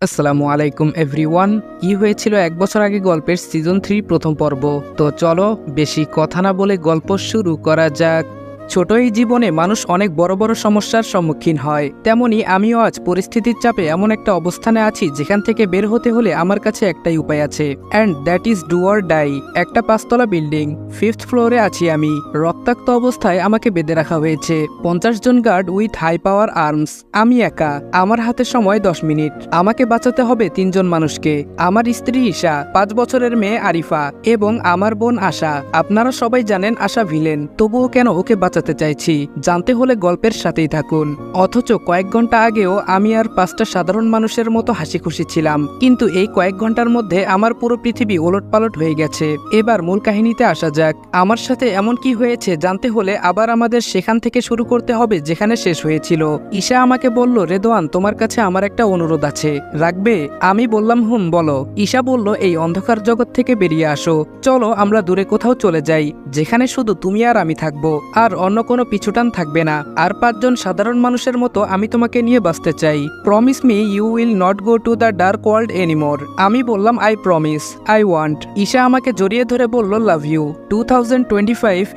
আসসালামু আলাইকুম এভরিওয়ান কি হয়েছিল এক বছর আগে গল্পের সিজন থ্রি প্রথম পর্ব? তো চলো বেশি কথা না বলে গল্প শুরু করা যাক। ছোট এই জীবনে মানুষ অনেক বড় বড় সমস্যার সম্মুখীন হয়। তেমনি আমিও আজ পরিস্থিতির চাপে এমন একটা অবস্থানে আছি, যেখান থেকে বের হতে হলে আমার কাছে একটাই উপায় আছে। And that is do or die একটা পাঁচতলা বিল্ডিং ফিফথ ফ্লোরে আছি আমি। রক্তাক্ত অবস্থায় আমাকে বেঁধে রাখা হয়েছে। পঞ্চাশ জন guard with high power arms আমি একা। আমার হাতে সময় দশ মিনিট। আমাকে বাঁচাতে হবে তিনজন মানুষকে। আমার স্ত্রী ঈশা, পাঁচ বছরের মেয়ে আরিফা এবং আমার বোন আশা। আপনারা সবাই জানেন আশা ভিলেন। তবুও কেন ওকে বাঁচাতে চাইছি। জানতে হলে গল্পের সাথেই থাকুন। অথচ কয়েক ঘণ্টা আগেও আমি আর পাঁচটা সাধারণ মানুষের মতো হাসি খুশি ছিলাম। কিন্তু এই কয়েক ঘণ্টার মধ্যে আমার পুরো পৃথিবী ওলটপালট হয়ে গেছে। এবার মূল কাহিনীতে আসা যাক। আমার সাথে এমন কি হয়েছে জানতে হলে আবার আমাদের সেখান থেকে শুরু করতে হবে যেখানে শেষ হয়েছিল। ঈশা আমাকে বলল, রেদোয়ান, তোমার কাছে আমার একটা অনুরোধ আছে। রাখবে? আমি বললাম, হুম, বলো। ঈশা বলল, এই অন্ধকার জগৎ থেকে বেরিয়ে আসো। চলো আমরা দূরে কোথাও চলে যাই। যেখানে শুধু তুমি আর আমি থাকব। আর অন্য কোনো পিছুটান থাকবে না। আর পাঁচজন সাধারণ মানুষের মতো আমি তোমাকে নিয়ে বাঁচতে চাই। Promise me you will not go to the dark world anymore আমি বললাম I promise I want Isha আমাকে জড়িয়ে ধরে বলল love you too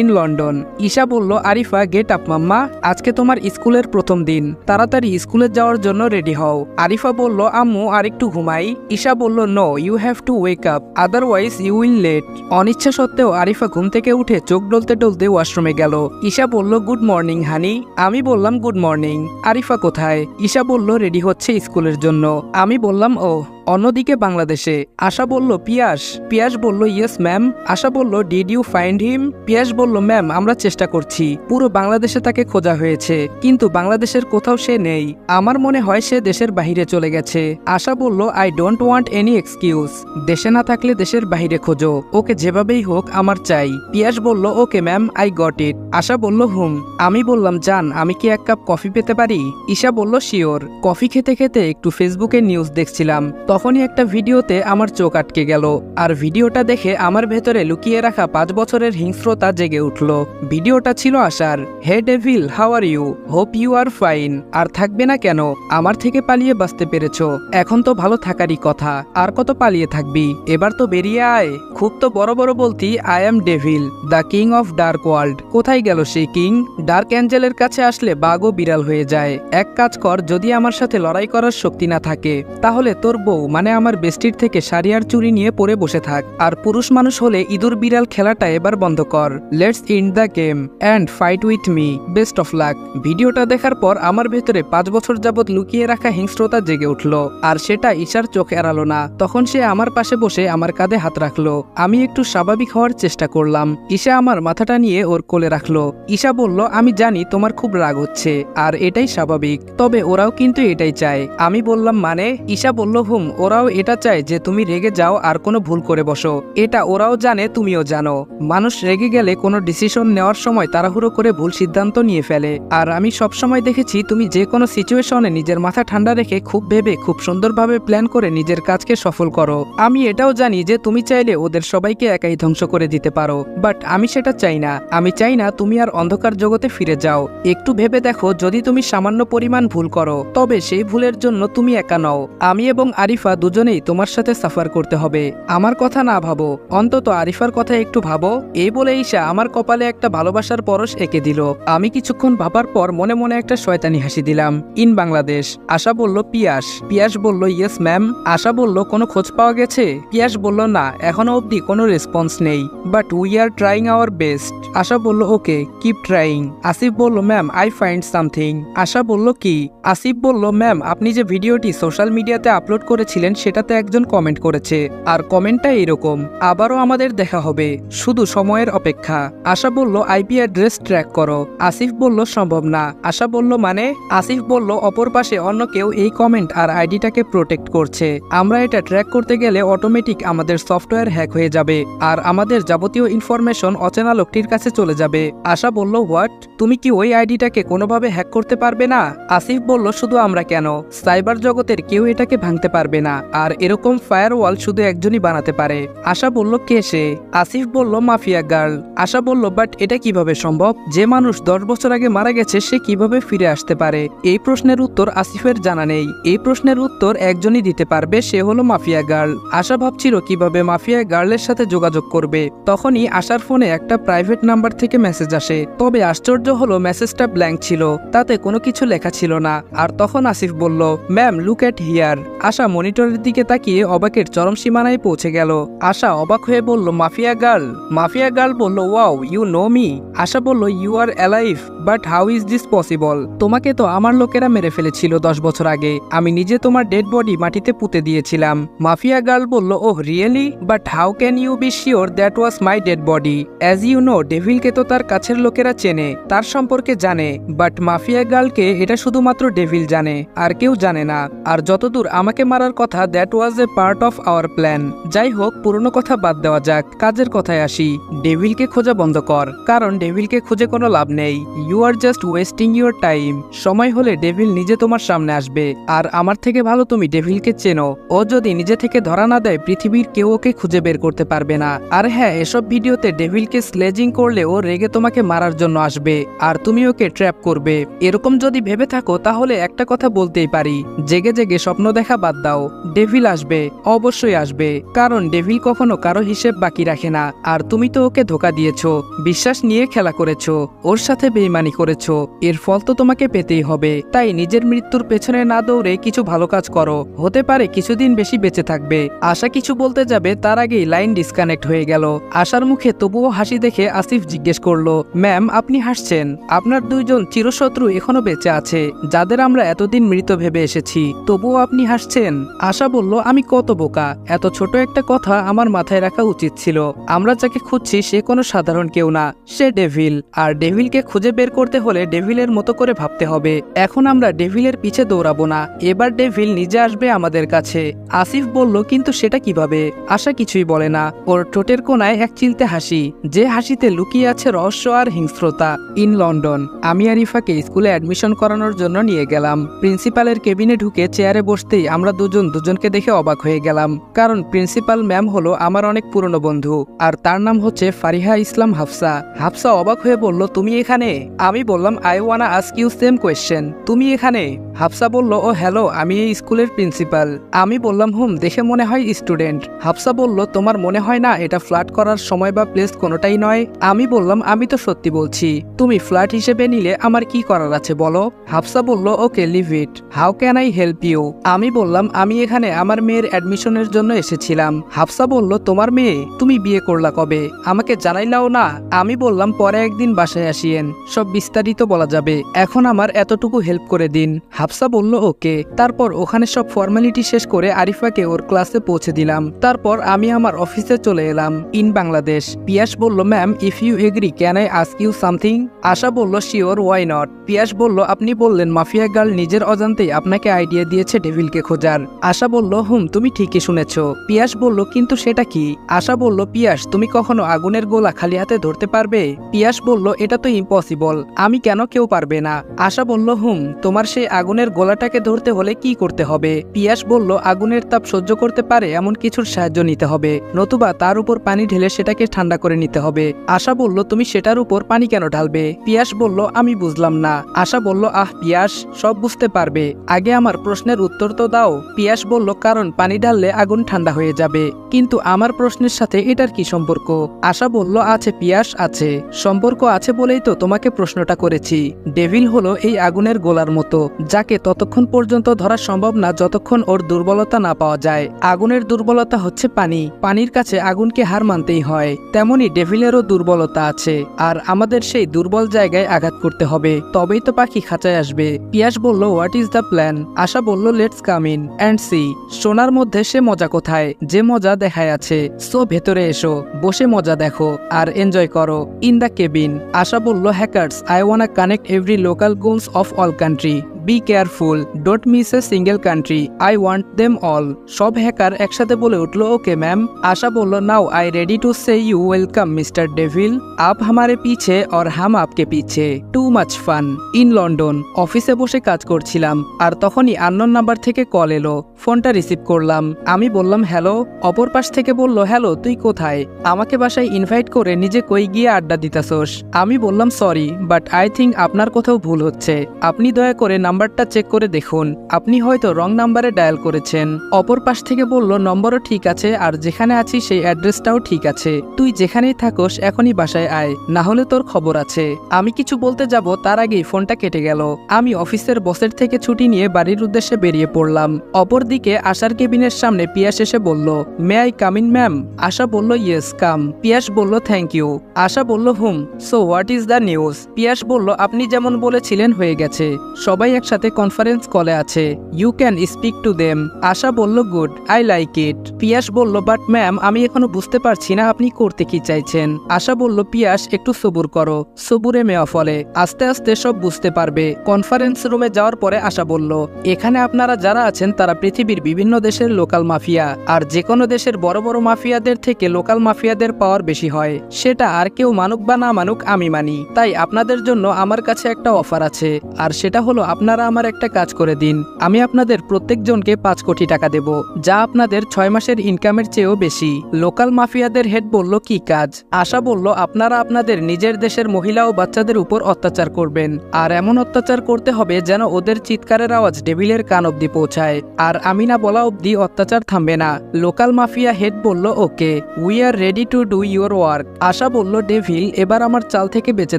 in London Isha বলল, আরিফা গেট আপ মাম্মা। আজকে তোমার স্কুলের প্রথম দিন। তাড়াতাড়ি স্কুলে যাওয়ার জন্য রেডি হও। আরিফা বলল, আম্মু আর একটু ঘুমাই। ঈশা বলল no you have to wake up otherwise you will late অনিচ্ছা সত্ত্বেও আরিফা ঘুম থেকে উঠে চোখ ডলতে ডলতে ওয়াশরুমে গেল। ঈশা বলল, গুড মর্নিং, হানি। আমি বললাম, গুড মর্নিং। আরিফা কোথায়? ঈশা বলল, রেডি হচ্ছে স্কুলের জন্য। আমি বললাম ও অন্যদিকে বাংলাদেশে। আশা বলল, পিয়াস পিয়াস বলল, ইয়েস, ম্যাম। আশা বলল, did you find him? Piyas বলল, ম্যাম, আমরা চেষ্টা করছি। পুরো বাংলাদেশে তাকে খোঁজা হয়েছে, কিন্তু বাংলাদেশের কোথাও সে নেই। আমার মনে হয় সে দেশের বাহিরে চলে গেছে। আশা বলল, I don't want any excuse. দেশে না থাকলে দেশের বাহিরে খোঁজো। ওকে যেভাবেই হোক, আমার চাই। পিয়াস বলল, okay, ma'am, I got it. Asha বলল, হুম। আমি বললাম, জান, আমি কি এক কাপ কফি পেতে পারি? ঈশা বলল, শিওর। কফি খেতে খেতে একটু ফেসবুকে নিউজ দেখছিলাম। তখনই একটা ভিডিওতে আমার চোখ আটকে গেল, আর ভিডিওটা দেখে আমার ভেতরে লুকিয়ে রাখা পাঁচ বছরের হিংস্রতা জেগে উঠল। ভিডিওটা ছিল আশার, hey devil, how are you? Hope you are fine. আর থাকবে না কেন? আমার থেকে পালিয়ে বাঁচতে পেরেছ। এখন তো ভালো থাকারই কথা। আর কত পালিয়ে থাকবি? এবার তো বেরিয়ে আয়। খুব তো বড় বড় বলতি, I am devil, the king of dark world. কোথায় গেল সেই কিং? ডার্ক অ্যাঞ্জেলের কাছে আসলে বাঘও বিড়াল হয়ে যায়। এক কাজ কর, যদি আমার সাথে লড়াই করার শক্তি না থাকে, তাহলে তোর বউ মানে আমার বেস্টির থেকে সারিয়ার চুরি নিয়ে পরে বসে থাক। আর পুরুষ মানুষ হলে ইঁদুর বিড়াল খেলাটা এবার বন্ধ কর। Let's in the game and fight with me best of luck ভিডিওটা দেখার পর আমার ভেতরে পাঁচ বছর যাবৎ লুকিয়ে রাখা হিংস্রতা জেগে উঠল। আর সেটা ঈশার চোখ এড়ালো না। তখন সে আমার পাশে বসে আমার কাঁধে হাত রাখল। আমি একটু স্বাভাবিক হওয়ার চেষ্টা করলাম। ঈশা আমার মাথাটা নিয়ে ওর কোলে রাখল। ঈশা বলল, আমি জানি তোমার খুব রাগ হচ্ছে, আর এটাই স্বাভাবিক। তবে ওরাও কিন্তু এটাই চায়। আমি বললাম মানে? ঈশা বলল, হুম ওরাও এটা চায় যে তুমি রেগে যাও আর কোনো ভুল করে বসো। এটা ওরাও জানে, তুমিও জানো। মানুষ রেগে গেলে কোনো ডিসিশন নেওয়ার সময় তাড়াহুড়ো করে ভুল সিদ্ধান্ত নিয়ে ফেলে। আর আমি সবসময় দেখেছি, তুমি যে কোনো সিচুয়েশনে নিজের মাথা ঠান্ডা রেখে খুব ভেবে, খুব সুন্দরভাবে প্ল্যান করে নিজের কাজকে সফল করো। আমি এটাও জানি যে তুমি চাইলে ওদের সবাইকে একাই ধ্বংস করে দিতে পারো। বাট আমি সেটা চাই না। আমি চাই না তুমি আর অন্ধকার জগতে ফিরে যাও। একটু ভেবে দেখো, যদি তুমি সামান্য পরিমাণ ভুল করো, তবে সেই ভুলের জন্য তুমি একা নও। আমি এবং আরিফা দুজনেই তোমার সাথে সাফার করতে হবে। আমার কথা না ভাবো। অন্তত আরিফার কথা একটু ভাবো। এই বলে ঈশা আমার কপালে একটা ভালোবাসার পরশ এঁকে দিল। আমি কিছুক্ষণ ভাবার পর মনে মনে একটা শয়তানি হাসি দিলাম। ইন বাংলাদেশ। আশা বলল, পিয়াস। পিয়াস বলল, ইয়েস, ম্যাম। আশা বলল, কোনো খোঁজ পাওয়া গেছে? পিয়াস বলল, না, এখনও অবধি কোনো রেসপন্স নেই। But we are trying our best. Asha বলল, ওকে, কিপ ট্রাইং। আসিফ বলল, ma'am, I find something. Asha বলল, কি? আসিফ বলল, ম্যাম, আপনি যে ভিডিওটি সোশ্যাল মিডিয়াতে আপলোড করেছিলেন সেটাতে একজন কমেন্ট করেছে। আর কমেন্টটা এরকম আবারও আমাদের দেখা হবে, শুধু সময়ের অপেক্ষা। আশা বলল আইপি অ্যাড্রেস ট্র্যাক করো। আসিফ বলল, সম্ভব না। আশা বলল মানে? আসিফ বলল, অপর পাশে অন্য কেউ এই কমেন্ট আর আইডিটাকে প্রোটেক্ট করছে। আমরা এটা ট্র্যাক করতে গেলে অটোমেটিক আমাদের সফটওয়্যার হ্যাক হয়ে যাবে, আর আমাদের যাবতীয় ইনফরমেশন অচেনা লোকটির কাছে চলে যাবে। আশা বলল, হোয়াট? তুমি কি ওই আইডিটাকে কোনোভাবে হ্যাক করতে পারবে না? আসিফ বলল, শুধু আমরা কেন? সাইবার জগতের কেউ এটাকে ভাঙতে পারবে না, আর এরকম ফায়ারওয়াল শুধু একজনই বানাতে পারে। আশা বলল, কে সে? আসিফ বলল, মাফিয়া গার্ল। আশা বলল, বাট এটা কীভাবে সম্ভব? যে মানুষ দশ বছর আগে মারা গেছে, সে কীভাবে ফিরে আসতে পারে? এই প্রশ্নের উত্তর আসিফের জানা নেই। এই প্রশ্নের উত্তর একজনই দিতে পারবে, সে হলো মাফিয়া গার্ল। আশা ভাবছিল, কীভাবে মাফিয়া গার্লের সাথে যোগাযোগ করবে? তখনই আশার ফোনে একটা প্রাইভেট নাম্বার থেকে মেসেজ আসে। তবে আশ্চর্য হলো মেসেজটা ব্ল্যাঙ্ক ছিল। তাতে কোনো কিছু লেখা ছিল না। আর তখন আসিফ বলল ma'am look at here Asha মনিটরের দিকে তাকিয়ে অবাকের চরম সীমানায় পৌঁছে গেল। আশা অবাক হয়ে বলল, মাফিয়া গার্ল মাফিয়া গার্ল বলল, wow, you know me. Asha বলল, you are alive, but how is this possible? তোমাকে তো আমার লোকেরা মেরে ফেলেছিল দশ বছর আগে। আমি নিজে তোমার ডেড বডি মাটিতে পুঁতে দিয়েছিলাম। মাফিয়া গার্ল বলল, ওহ, really? But how can you be sure that was my dead body? As you know, ডেভিলকে তো তার কাছের লোকেরা চেনে, তার সম্পর্কে জানে, বাট মাফিয়া গার্লকে এটা শুধুমাত্র ডেভিল জানে, আর কেউ জানে না। আর যতদূর আমাকে মারার কথা that was a part of our plan যাই হোক পুরনো কথা বাদ দেওয়া যাক। কাজের কথায় আসি। ডেভিলকে খোঁজা বন্ধ কর। কারণ ডেভিলকে খুঁজে কোনো লাভ নেই। You are just wasting your time সময় হলে ডেভিল নিজে তোমার সামনে আসবে। আর আমার থেকে ভালো তুমি ডেভিলকে চেনো। ও যদি নিজে থেকে ধরা না দেয়, পৃথিবীর কেউ ওকে খুঁজে বের করতে পারবে না। আর হ্যাঁ এসব ভিডিওতে ডেভিলকে স্লেজিং করলে ও রেগে তোমাকে মারার জন্য আসবে। আর তুমি ওকে ট্র্যাপ করবে। এরকম যদি ভেবে থাকো, তাহলে একটা কথা বলতেই পারি। জেগে জেগে স্বপ্ন দেখা বাদ দাও। ডেভিল আসবে, অবশ্যই আসবে, কারণ ডেভিল কখনো কারও হিসেব বাকি রাখে না। আর তুমি তো ওকে ধোকা দিয়েছ, বিশ্বাস নিয়ে খেলা করেছ, ওর সাথে বেইমানি করেছ, এর ফল তো তোমাকে পেতেই হবে। তাই নিজের মৃত্যুর পেছনে না দৌড়ে কিছু ভালো কাজ করো। হতে পারে কিছুদিন বেশি বেঁচে থাকবে। আশা কিছু বলতে যাবে, তার আগেই লাইন ডিসকানেক্ট হয়ে গেল। আশার মুখে তবুও হাসি দেখে আসিফ জিজ্ঞেস করল ম্যাম আপনি হাসছেন? আপনার দুইজন চিরশত্রু এখনও বেঁচে আছে, যাদের আমরা এতদিন মৃত ভেবে এসেছি, তবুও আপনি হাসছেন? আশা বলল, আমি কত বোকা? এত ছোট একটা কথা আমার মাথায় রাখা উচিত ছিল। আমরা যাকে খুঁজছি সে কোনো সাধারণ কেউ না। সে ডেভিল। আর ডেভিলকে খুঁজে বের করতে হলে ডেভিলের মতো করে ভাবতে হবে। এখন আমরা ডেভিলের পিছে দৌড়াবো না। এবার ডেভিল নিজে আসবে আমাদের কাছে। আসিফ বলল, কিন্তু সেটা কীভাবে? আশা কিছুই বলে না। ওর ঠোঁটের কোনায় এক চিলতে হাসি। যে হাসিতে লুকিয়ে আছে রহস্য আর হিংস্রতা। In London. আমি আরিফাকে স্কুলে অ্যাডমিশন করানোর জন্য নিয়ে গেলাম। প্রিন্সিপালের কেবিনে ঢুকে চেয়ারে বসতেই আমরা দুজন দুজনকে দেখে অবাক হয়ে গেলাম, কারণ প্রিন্সিপাল ম্যাম হলো আমার অনেক পুরনো বন্ধু, আর তার নাম হচ্ছে ফারিহা ইসলাম হাফসা। হাফসা অবাক হয়ে বলল, তুমি এখানে? আমি বললাম I wanna ask you same question তুমি এখানে? হাফসা বলল, ও, হ্যালো, আমি এই স্কুলের প্রিন্সিপাল। আমি বললাম, হুম, দেখে মনে হয় স্টুডেন্ট। হাফসা বলল, তোমার মনে হয় না এটা ফ্ল্যাট করার সময় বা প্লেস কোনোটাই নয়? আমি বললাম, আমি তো সত্যি বলছি, তুমি ফ্ল্যাট হিসেবে নিলে আমার কি করার আছে বলো? হাফসা বলল, okay, leave it. How can I help you? আমি বললাম, আমি এখানে আমার মেয়ের অ্যাডমিশনের জন্য এসেছিলাম। হাফসা বলল, তোমার মেয়ে? তুমি বিয়ে করলা কবে? আমাকে জানাইলাও না। আমি বললাম, পরে একদিন বাসায় আসিয়েন। সব বিস্তারিত বলা যাবে। এখন আমার এতটুকু হেল্প করে দিন। হাফসা বলল, ওকে। তারপর ওখানে সব ফর্মালিটি শেষ করে আরিফাকে ওর ক্লাসে পৌঁছে দিলাম। তারপর আমি আমার অফিসে চলে এলাম ইন বাংলাদেশ পিয়াস বলল ma'am if you agree can I ask you something Asha বলল শিওর ওয়াই নট পিয়াস বলল, আপনি বললেন, মাফিয়া গার্ল নিজের অজান্তেই আপনাকে আইডিয়া দিয়েছে ডেভিলকে খোঁজার। আশা বলল, হুম, তুমি ঠিকই শুনেছ। পিয়াস বলল, কিন্তু সেটা কি? আশা বলল, পিয়াস, তুমি কখনো আগুনের গোলা খালি হাতে ধরতে পারবে? পিয়াস বলল, এটা তো ইম্পসিবল আমি কেন কেউ পারবে না? আশা বলল, হুম, তোমার সেই আগুনের গোলাটাকে ধরতে হলে কি করতে হবে? পিয়াস বলল, আগুনের তাপ সহ্য করতে পারে, এমন কিছুর সাহায্য নিতে হবে, নতুবা তার উপর পানি ঢেলে সেটাকে ঠান্ডা করে নিতে হবে। আশা বলল, তুমি সেটার উপর পানি কেন ঢালবে? পিয়াস বলল, আমি বুঝলাম না। আশা বলল, আহ, পিয়াস, সব বুঝতে পারবে। আগে আমার প্রশ্নের উত্তর তো দাও। পিয়াস বলল, কারণ পানি ঢাললে আগুন ঠান্ডা হয়ে যাবে। কিন্তু আমার প্রশ্নের সাথে এটার কি সম্পর্ক? আশা বলল, আছে, পিয়াস আছে। সম্পর্ক আছে বলেই তো তোমাকে প্রশ্নটা করেছি। ডেভিল হলো এই আগুনের গোলার মতো, যাকে ততক্ষণ পর্যন্ত ধরা সম্ভব না যতক্ষণ ওর দুর্বলতা না পাওয়া যায়। আগুনের দুর্বলতা হচ্ছে পানি। পানির কাছে আগুনকে হার মানতেই হয়। তেমনি ডেভিলেরও দুর্বলতা আছে। আর আমাদের সেই দুর্বল জায়গায় আঘাত করতে হবে। তবেই তো পাখি খাঁচায় আসবে। পিয়াস বলল, what is the plan? Asha বলল, let's come in. And see, সোনার মধ্যে সে মজা কোথায়? যে মজা দেখায় আছে। সো, ভেতরে এসো। বসে মজা দেখো। আর এনজয় করো। In the cabin. আশা বলল hackers, I wanna connect every local goals of all country. Be careful dot miss a single country I want them all সব হ্যাকার একসাথে বলে উঠল ওকে ম্যাম আশা বলল now I ready to say you welcome mister devil up হামারে পিছে और হাম আপকে পিছে। Too much fun in London অফিসে বসে কাজ করছিলাম, আর তখনই আননোন নাম্বার থেকে কল এলো। ফোনটা রিসিভ করলাম। আমি বললাম হ্যালো অপর পাশ থেকে বলল হ্যালো তুই কোথায়? আমাকে বাসায় ইনভাইট করে নিজে কই গিয়ে আড্ডা দিতাছোস? আমি বললাম সরি বাট আই থিঙ্ক আপনার কোথাও ভুল হচ্ছে। আপনি দয়া করে নাম্বারটা চেক করে দেখুন। আপনি হয়তো রং নাম্বারে ডায়াল করেছেন। অপর পাশ থেকে বলল, নম্বরও ঠিক আছে, আর যেখানে আছি সেই অ্যাড্রেসটাও ঠিক আছে। তুই যেখানেই থাকোস, এখনই বাসায় আয়। না হলে তোর খবর আছে। আমি কিছু বলতে যাব, তার আগেই ফোনটা কেটে গেল। আমি অফিসের বসের থেকে ছুটি নিয়ে বাড়ির উদ্দেশ্যে বেরিয়ে পড়লাম। অপরদিকে আশার কেবিনের সামনে পিয়াস এসে বলল, may I come in ma'am? Asha বলল, ইয়েস, কাম। পিয়াস বলল, থ্যাংক ইউ। আশা বলল, হুম, so what is the news? Piyas বলল, আপনি যেমন বলেছিলেন হয়ে গেছে। সবাই একসাথে কনফারেন্স কলে আছে। You can speak to them Asha বলল good I like it Piyas বলল বাট ম্যাম আমি এখনও বুঝতে পারছি না আপনি করতে কি চাইছেন? আশা বলল, পিয়াস, একটু সবুর করো। সবুরে মেয়া ফলে। আস্তে আস্তে সব বুঝতে পারবে। কনফারেন্স রুমে যাওয়ার পরে আশা বলল, এখানে আপনারা যারা আছেন, তারা পৃথিবীর বিভিন্ন দেশের লোকাল মাফিয়া আর যে কোনো দেশের বড় বড় মাফিয়াদের থেকে লোকাল মাফিয়াদের পাওয়ার বেশি হয়। সেটা আর কেউ মানুক বা না মানুক, আমি মানি। তাই আপনাদের জন্য আমার কাছে একটা অফার আছে। আর সেটা হলো আপনারা আমার একটা কাজ করে দিন। আমি আপনাদের প্রত্যেকজনকে পাঁচ কোটি টাকা দেব, যা আপনাদের ছয় মাসের ইনকামের চেয়েও বেশি। লোকাল মাফিয়াদের হেড বলল, কি কাজ? আশা বলল, আপনারা আপনাদের নিজের দেশের মহিলা ও বাচ্চাদের উপর অত্যাচার করবেন। আর এমন অত্যাচার করতে হবে যেন ওদের চিৎকারের আওয়াজ ডেভিলের কান অব্দি পৌঁছায়। আর আমি না বলা অব্দি অত্যাচার থামবে না। লোকাল মাফিয়া হেড বলল, okay we are ready to do your work Asha বলল, ডেভিল, এবার আমার চাল থেকে বেঁচে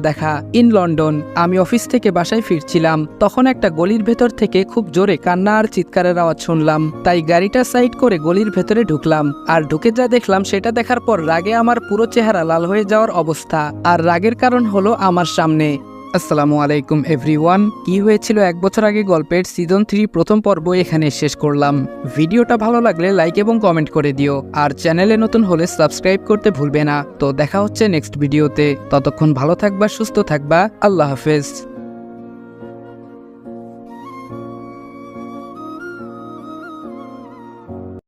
দেখা। ইন লন্ডন, আমি অফিস থেকে বাসায় ফিরছিলাম। তখন একটা গলির ভেতর থেকে খুব জোরে কান্না আর চিৎকারের আওয়াজ শুনলাম। তাই গাড়িটা সাইড করে গলির ভেতরে ঢুকলাম। আর ঢুকে যা দেখলাম, সেটা দেখার পর রাগে আমার পুরো চেহারা লাল হয়ে যাওয়ার অবস্থা। আর রাগের কারণ হলো আমার সামনে। আসসালামু আলাইকুম, এভরিওয়ান। কি হয়েছিল এক বছর আগে গল্পের সিজন থ্রি প্রথম পর্ব এখানে শেষ করলাম। ভিডিওটা ভালো লাগলে লাইক এবং কমেন্ট করে দিও। আর চ্যানেলে নতুন হলে সাবস্ক্রাইব করতে ভুলবে না। তো দেখা হচ্ছে নেক্সট ভিডিওতে। ততক্ষণ ভালো থাকবা, সুস্থ থাকবা। আল্লাহ হাফেজ।